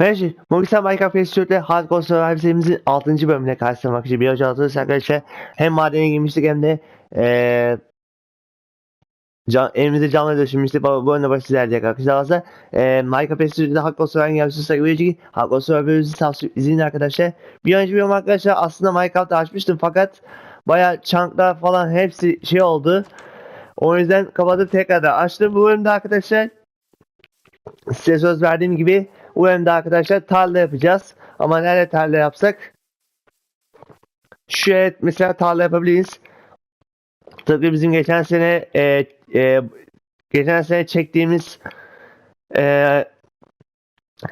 Şimdi Movistar Minecraft Institute'le Hardcore Survival serimizin 6. bölümüne karşılamak için bir önce hatırlarsanız arkadaşlar hem madene girmiştik hem de eee can, elimizde canlı döşünmüştük. Bu, bu önüne ilerleyecek arkadaşlar. Aslında eee Minecraft Institute'de Hardcore Survival gelmişsiniz. Sakın ki Hardcore Survival'ı tavsiye izleyin arkadaşlar. Bir önceki bölüm arkadaşlar aslında Minecraft'ta açmıştım fakat baya chunklar falan hepsi şey oldu. O yüzden kapatıp tekrardan açtım. Bu bölümde arkadaşlar size söz verdiğim gibi bu arkadaşlar tarla yapacağız. Ama nerede tarla yapsak? Şu evet mesela tarla yapabiliriz. Tıpkı bizim geçen sene e, e, geçen sene çektiğimiz e,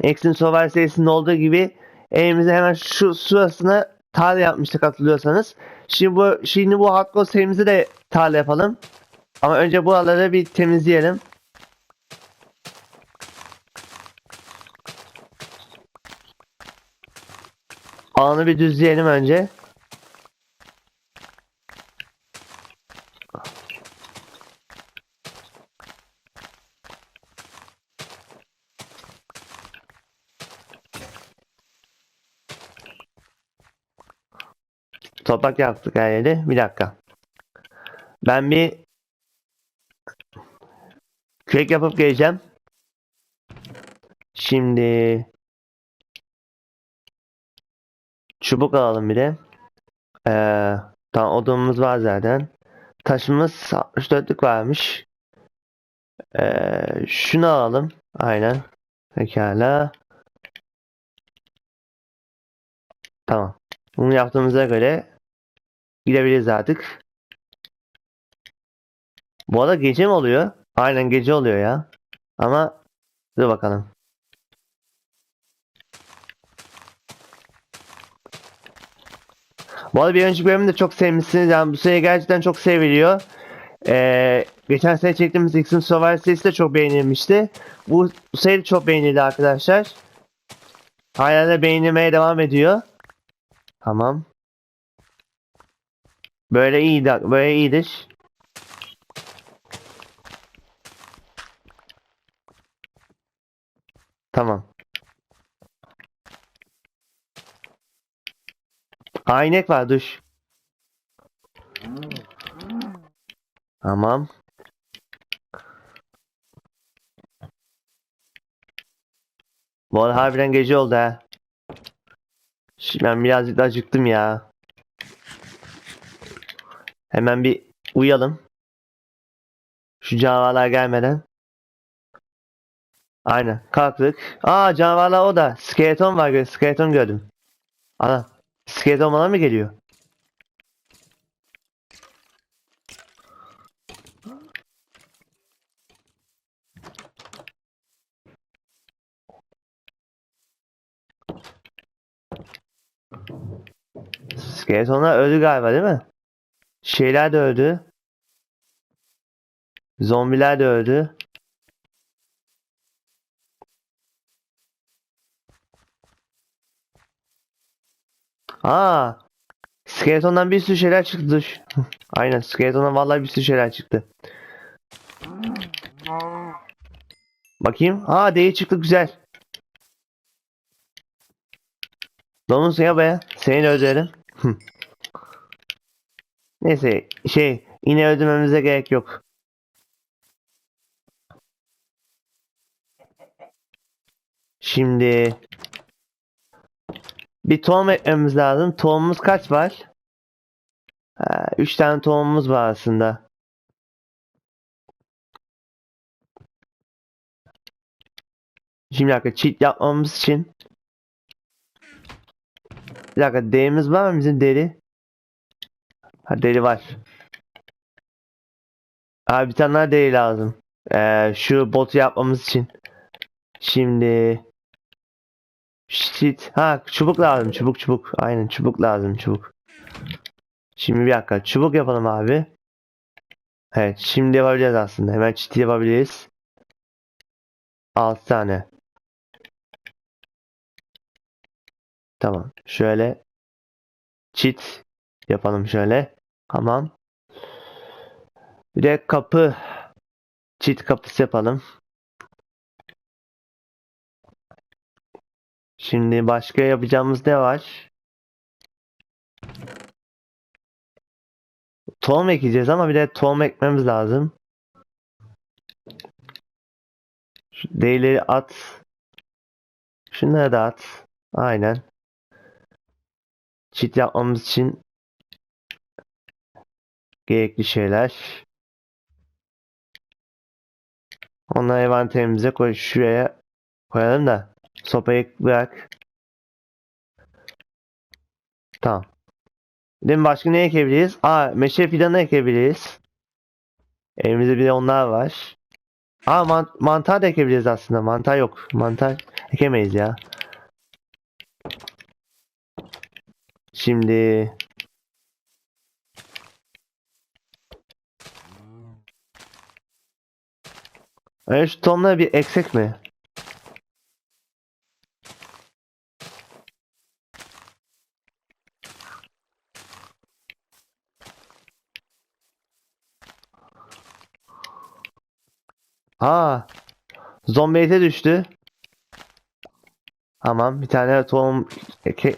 Extreme Survivor serisinde olduğu gibi elimizde hemen şu şurasına tarla yapmıştık hatırlıyorsanız. Şimdi bu şimdi bu hardcore serimizde de tarla yapalım. Ama önce buraları bir temizleyelim. Alanı bir düzleyelim önce. Toprak yaptık her yeri. Bir dakika. Ben bir kürek yapıp geleceğim. Şimdi çubuk alalım bir de. Ee, tamam odunumuz var zaten. Taşımız 64'lük varmış. Ee, şunu alalım. Aynen. Pekala. Tamam. Bunu yaptığımıza göre gidebiliriz artık. Bu arada gece mi oluyor? Aynen gece oluyor ya. Ama dur bakalım. Bu arada bir önceki bölümü de çok sevmişsiniz. Yani bu seri gerçekten çok seviliyor. Ee, geçen sene çektiğimiz X'in Survivor serisi de çok beğenilmişti. Bu, bu seri çok beğenildi arkadaşlar. Hala da beğenilmeye devam ediyor. Tamam. Böyle iyi böyle iyidir. Tamam. Aynek var duş. Tamam. Bu arada harbiden gece oldu ha. Şimdi ben birazcık da acıktım ya. Hemen bir uyalım. Şu canavarlar gelmeden. Aynen kalktık. Aa canavarlar o da. Skeleton var. Skeleton gördüm. Ana. Skeleton bana mı geliyor? Skeletonlar öldü galiba değil mi? Şeyler de öldü. Zombiler de öldü. Aa, Skeleton'dan bir sürü şeyler çıktı. Aynen Skeleton'dan vallahi bir sürü şeyler çıktı. Bakayım. Aa değil çıktı güzel. Domuz ya be. Seni de öldürelim. Neyse şey yine öldürmemize gerek yok. Şimdi bir tohum ekmemiz lazım. Tohumumuz kaç var? Ha, üç tane tohumumuz var aslında. Şimdi dakika çift yapmamız için bir dakika derimiz var mı bizim deri? Ha deri var. Abi bir tane daha deri lazım. Ee, şu botu yapmamız için. Şimdi Shit. Ha çubuk lazım. Çubuk çubuk. Aynen çubuk lazım çubuk. Şimdi bir dakika. Çubuk yapalım abi. Evet. Şimdi yapabiliriz aslında. Hemen çit yapabiliriz. 6 tane. Tamam. Şöyle. Çit yapalım şöyle. Tamam. Bir de kapı. Çit kapısı yapalım. Şimdi başka yapacağımız ne var? Tohum ekeceğiz ama bir de tohum ekmemiz lazım. Şu at. Şunları da at. Aynen. Çit yapmamız için gerekli şeyler. Onları envanterimize koy. Şuraya koyalım da sopayı bırak. Tamam. Değil mi? Başka ne ekebiliriz? Aa meşe fidanı ekebiliriz. Elimizde bir de onlar var. Aa man- mantar da ekebiliriz aslında. Mantar yok. Mantar ekemeyiz ya. Şimdi Öyle şu tohumları bir eksik mi? Aa, zombi ete düştü. Tamam, bir tane tohum eke...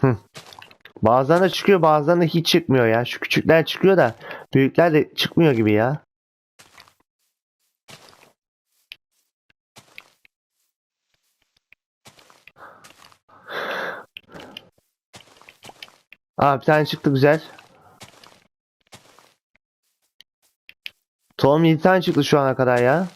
Hı. Bazen de çıkıyor, bazen de hiç çıkmıyor ya. Şu küçükler çıkıyor da büyükler de çıkmıyor gibi ya. Aa bir tane çıktı güzel. Tohum 7 tane çıktı şu ana kadar ya.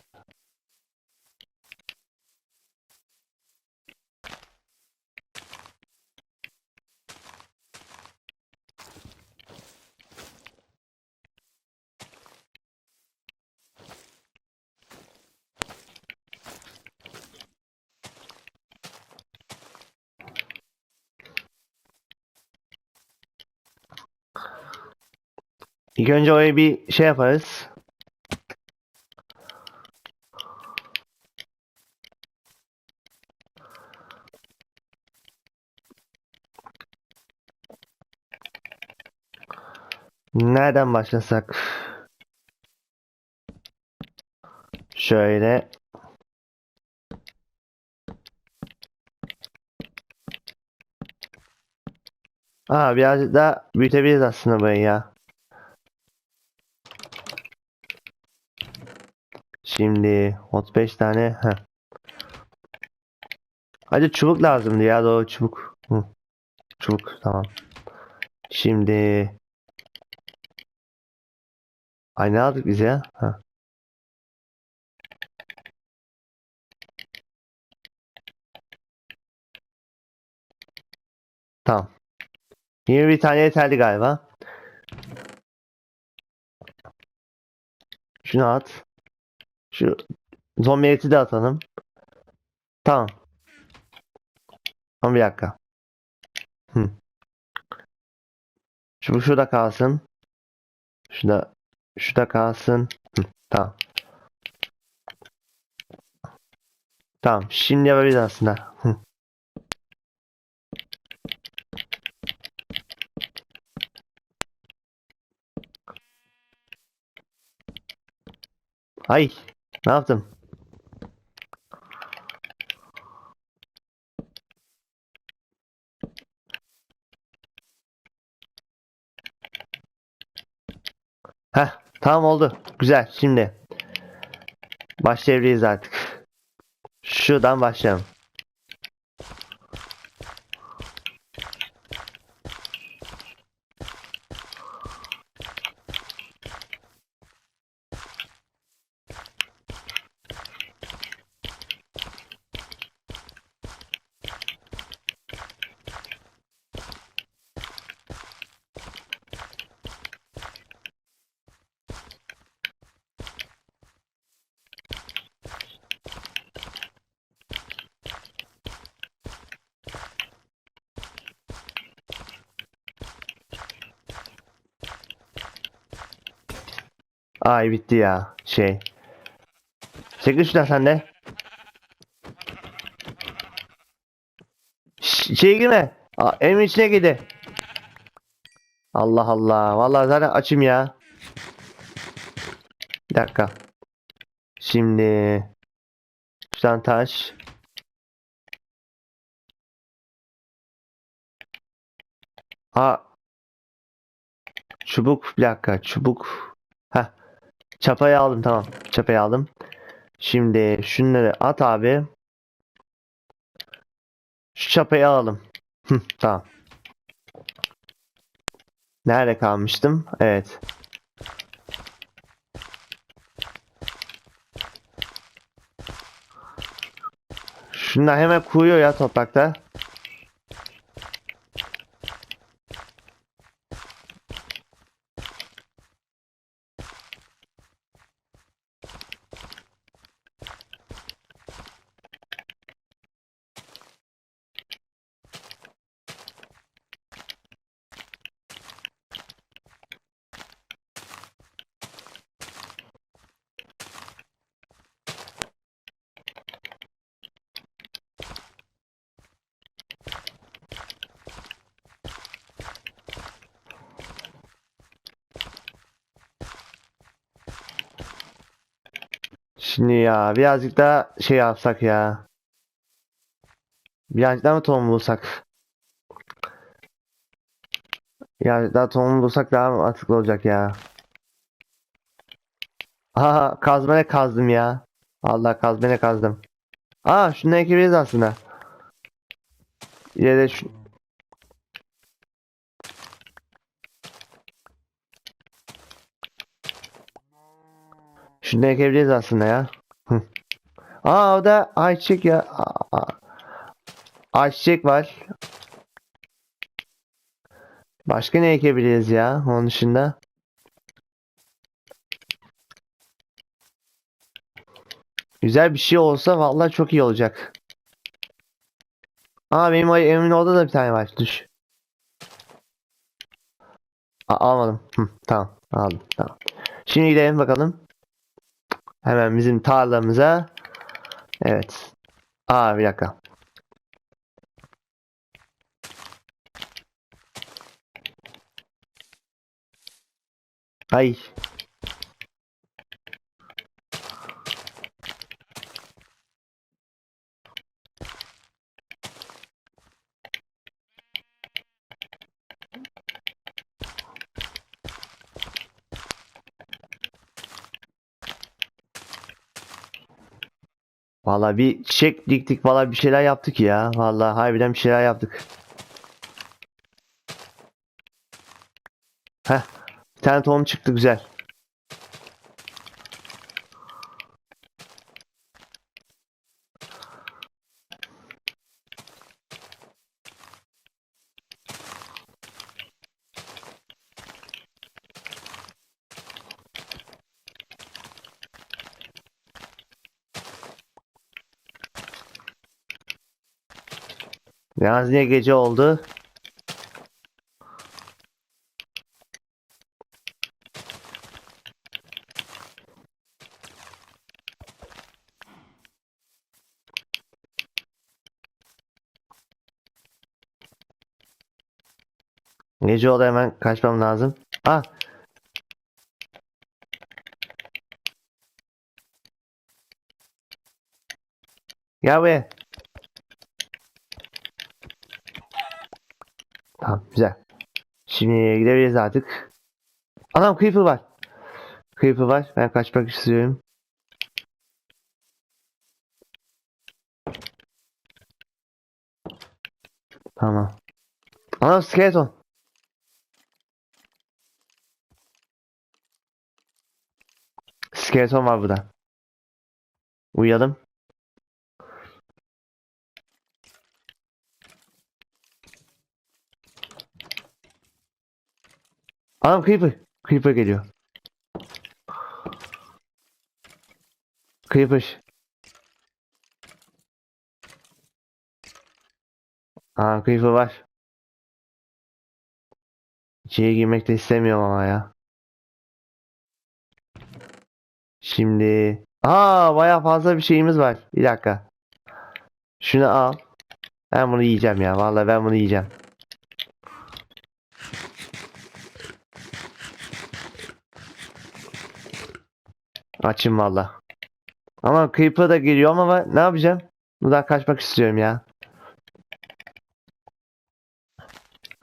İlk önce oraya bir şey yaparız. Nereden başlasak? Şöyle. Aa biraz daha büyütebiliriz aslında burayı ya. Şimdi 35 tane. Heh. Hadi çubuk lazımdı ya doğru çubuk. Hı. Çubuk tamam. Şimdi Ay ne aldık biz ya? Ha. Tamam. Yine bir tane yeterli galiba. Şunu at. Şu zombi eti de atalım. Tamam. Ama bir dakika. Hı. Şu şurada kalsın. Şurada şurada kalsın. Hı, tamam. Tamam. Şimdi yapabiliriz aslında. Hı. Ay, ne yaptım? Heh, tamam oldu. Güzel. Şimdi başlayabiliriz artık. Şuradan başlayalım. Ay bitti ya. Şey. Çekil şuradan sen de. İçeri girme. Aa, Evimin içine girdi. Allah Allah. Vallahi zaten açım ya. Bir dakika. Şimdi şuradan taş. Ha. Çubuk bir dakika. Çubuk. Çapayı aldım tamam. Çapayı aldım. Şimdi şunları at abi. Şu çapayı alalım. Hı, tamam. Nerede kalmıştım? Evet. Şunlar hemen kuruyor ya toprakta. Şimdi ya birazcık daha şey yapsak ya. Birazcık daha mı tohum bulsak? Birazcık daha tohum bulsak daha mantıklı olacak ya. Aha kazma ne kazdım ya. Allah kazma ne kazdım. Aa şunu ekebiliriz aslında. Yine de şu... Şunu ekebiliriz aslında ya. Hı. Aa o da ayçiçek ya. Ayçiçek var. Başka ne ekebiliriz ya onun dışında? Güzel bir şey olsa vallahi çok iyi olacak. Aa benim evimin orada da bir tane var. Düş. Aa, almadım. Hı, tamam aldım. Tamam. Şimdi gidelim bakalım. Hemen bizim tarlamıza. Evet. Aa bir dakika. Ay. Vallahi bir çiçek diktik vallahi bir şeyler yaptık ya. Vallahi harbiden bir şeyler yaptık. Heh. Bir tane tohum çıktı güzel. Yalnız niye gece oldu? Gece oldu hemen kaçmam lazım. Ah. Gel buraya. Tamam güzel. Şimdi gidebiliriz artık. Anam Creeper var. Creeper var. Ben kaçmak istiyorum. Tamam. Anam skeleton. Skeleton var burada. Uyuyalım. Anam Creeper. Creeper geliyor. Creeper. Aa Creeper var. İçeri girmek de istemiyorum ama ya. Şimdi. Aa baya fazla bir şeyimiz var. Bir dakika. Şunu al. Ben bunu yiyeceğim ya. Vallahi ben bunu yiyeceğim. Açım valla. Ama Creeper da geliyor ama ne yapacağım? Buradan kaçmak istiyorum ya.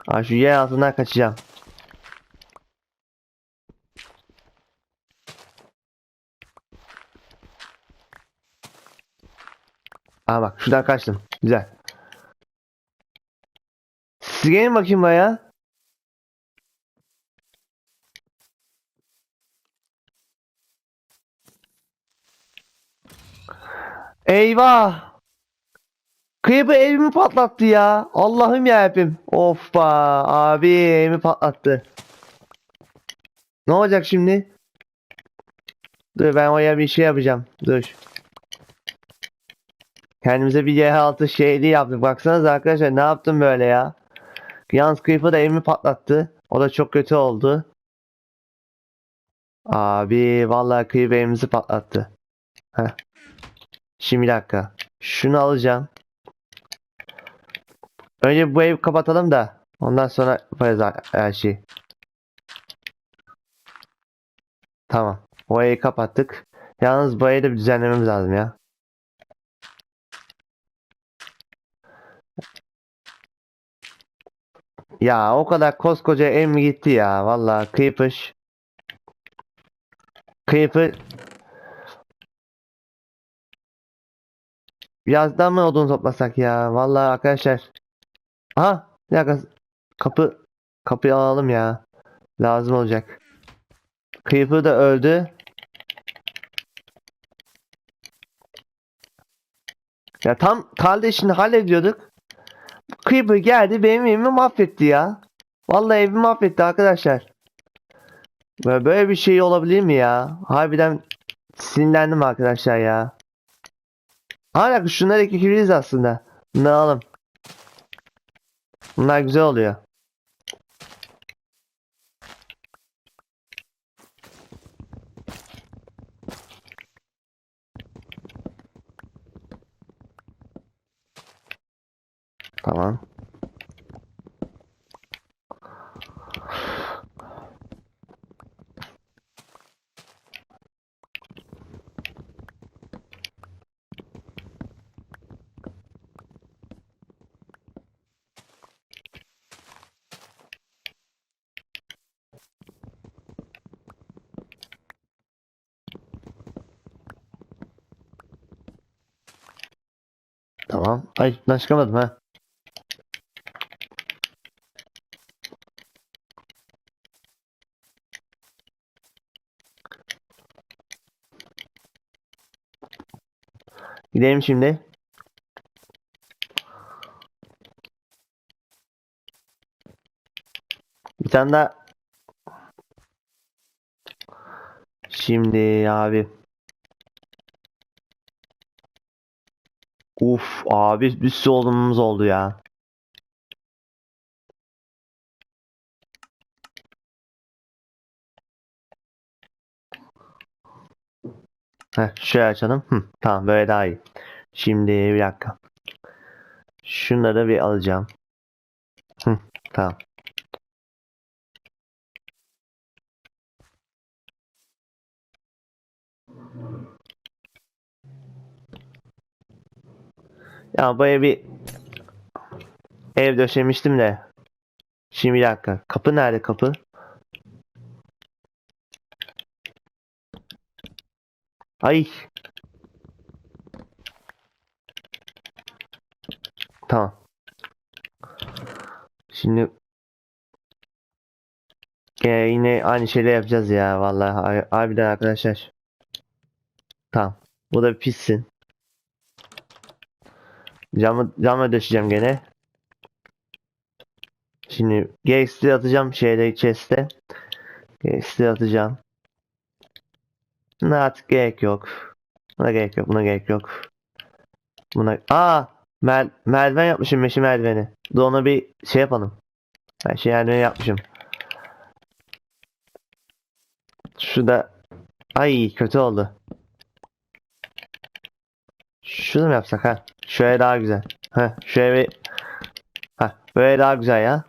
Aa, şu yer altından kaçacağım. Aa bak şuradan kaçtım. Güzel. Siz bakayım baya. Eyvah! Creeper evimi patlattı ya. Allah'ım ya hepim. Of ba abi evimi patlattı. Ne olacak şimdi? Dur ben oraya bir şey yapacağım. Dur. Kendimize bir Y6 şeyli yaptık. Baksanıza arkadaşlar ne yaptım böyle ya. Yalnız Creeper da evimi patlattı. O da çok kötü oldu. Abi vallahi Creeper evimizi patlattı. Heh. Şimdi bir dakika. Şunu alacağım. Önce bu evi kapatalım da ondan sonra yaparız her- şeyi. Tamam. O evi kapattık. Yalnız bu evi de düzenlememiz lazım ya. Ya o kadar koskoca ev mi gitti ya? Vallahi Creeper. Creeper. Birazdan mı odun toplasak ya? Vallahi arkadaşlar. Aha bir dakika. Kapı kapıyı alalım ya. Lazım olacak. Creeper da öldü. Ya tam kardeşini hallediyorduk. Creeper geldi benim evimi mahvetti ya. Vallahi evimi mahvetti arkadaşlar. Böyle bir şey olabilir mi ya? Harbiden sinirlendim arkadaşlar ya. Hala şunları ekebiliriz aslında. Bunları alalım. Bunlar güzel oluyor. Tamam. Tamam. Ay ben çıkamadım ha. Gidelim şimdi. Bir tane daha. Şimdi abi. Uf abi bir sürü odunumuz oldu ya. Heh, şöyle açalım. Hı, tamam böyle daha iyi. Şimdi bir dakika. Şunları bir alacağım. Hı, tamam. Ya buraya bir ev döşemiştim de. Şimdi bir dakika. Kapı nerede kapı? Ay. Tamam. Şimdi Gene yine aynı şeyleri yapacağız ya vallahi Har- harbiden arkadaşlar. Tamam. Bu da pissin. Camı camı döşeceğim gene. Şimdi gereksiz atacağım şeyde chest'e. Gereksiz atacağım. Buna artık gerek yok. Buna gerek yok. Buna gerek yok. Buna aa mer merdiven yapmışım meşe merdiveni. Dur ona bir şey yapalım. Ben şey merdiveni yapmışım. Şurada ay kötü oldu. Şunu mu yapsak ha? Şöyle daha güzel. Heh, şöyle bir... Heh, böyle daha güzel ya.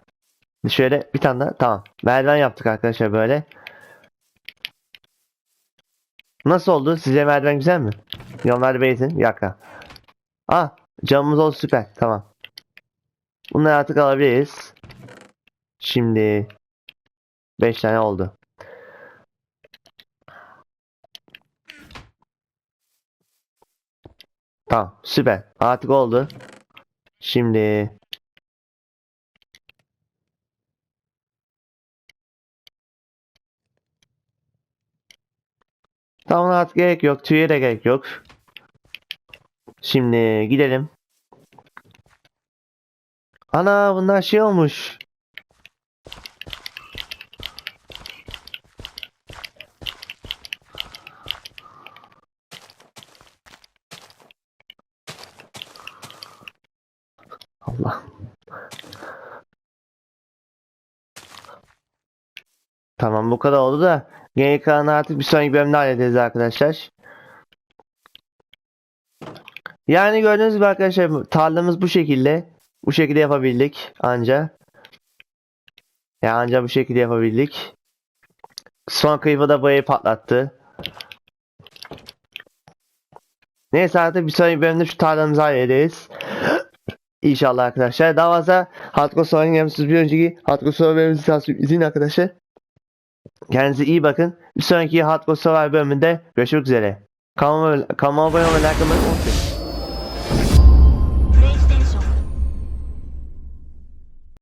Şöyle bir tane daha. Tamam. Merdiven yaptık arkadaşlar böyle. Nasıl oldu? Size merdiven güzel mi? Yorumlarda belirtin. Bir dakika. Ah camımız oldu süper. Tamam. Bunları artık alabiliriz. Şimdi 5 tane oldu. Tamam süper. Artık oldu. Şimdi Tamam artık gerek yok. Tüye de gerek yok. Şimdi gidelim. Ana bunlar şey olmuş. Tamam bu kadar oldu da geri kalanı artık bir sonraki bölümde hallederiz arkadaşlar. Yani gördüğünüz gibi arkadaşlar tarlamız bu şekilde. Bu şekilde yapabildik anca. Ya anca bu şekilde yapabildik. Son kıyıda da boyayı patlattı. Neyse artık bir sonraki bölümde şu tarlamızı hallederiz. İnşallah arkadaşlar. Daha fazla Hardcore Soğan gelmişsiniz bir önceki Hardcore Soğan bölümümüzü takip izleyin arkadaşlar. Kendinize iyi bakın. Bir sonraki Hardcore Survivor bölümünde görüşmek üzere. Kanalıma, abone olmayı, like unutmayın.